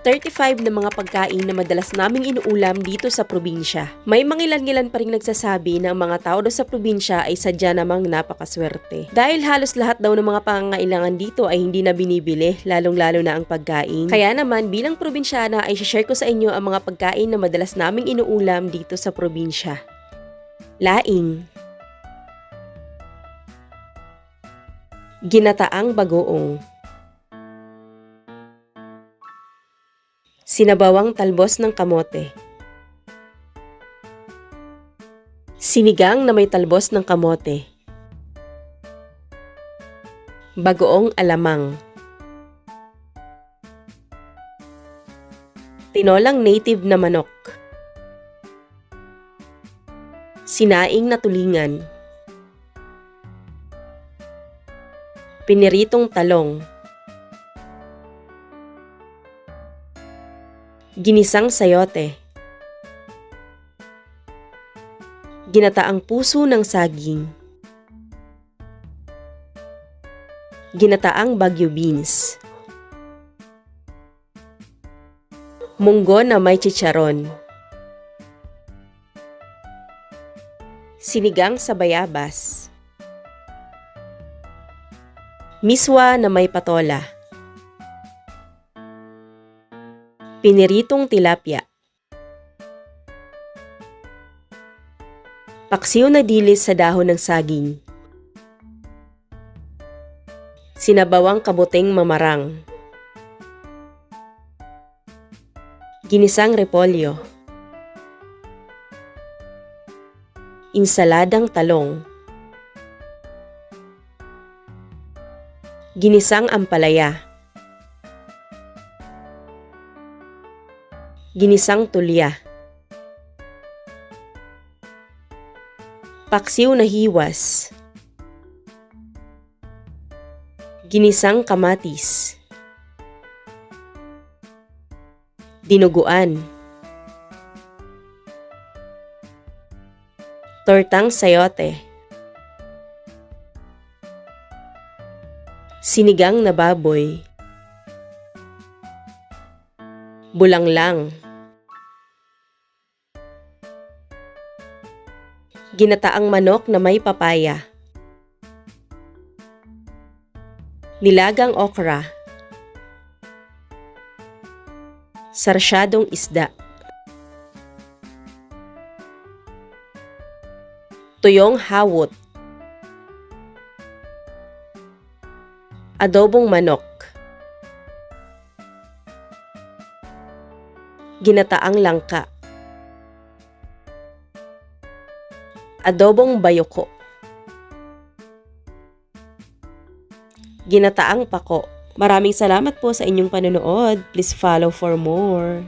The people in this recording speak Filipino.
35 na mga pagkain na madalas naming inuulam dito sa probinsya. May mangilan-ngilan pa rin nagsasabi na ang mga tao daw sa probinsya ay sadya namang napakaswerte. Dahil halos lahat daw ng mga pangangailangan dito ay hindi na binibili, lalong-lalo na ang pagkain. Kaya naman bilang probinsyana ay share ko sa inyo ang mga pagkain na madalas naming inuulam dito sa probinsya. Laing Ginataang bagoong Sinabawang talbos ng kamote. Sinigang na may talbos ng kamote. Bagoong alamang. Tinolang native na manok. Sinaing na tulingan. Piniritong talong. Ginisang sayote. Ginataang puso ng saging. Ginataang bagyo beans. Munggo na may chicharon. Sinigang sa bayabas. Miswa na may patola. Piniritong tilapia. Paksiw na dilis sa dahon ng saging. Sinabawang kabuteng mamarang. Ginisang repolyo. Insaladang talong. Ginisang ampalaya. Ginisang tulya. Paksiw na hiwas. Ginisang kamatis. Dinuguan. Tortang sayote. Sinigang na baboy. Bulanglang. Ginataang manok na may papaya. Nilagang okra. Sarsyadong isda. Tuyong hawot. Adobong manok. Ginataang langka. Adobong bayoko. Ginataang pako. Maraming salamat po sa inyong panonood. Please follow for more.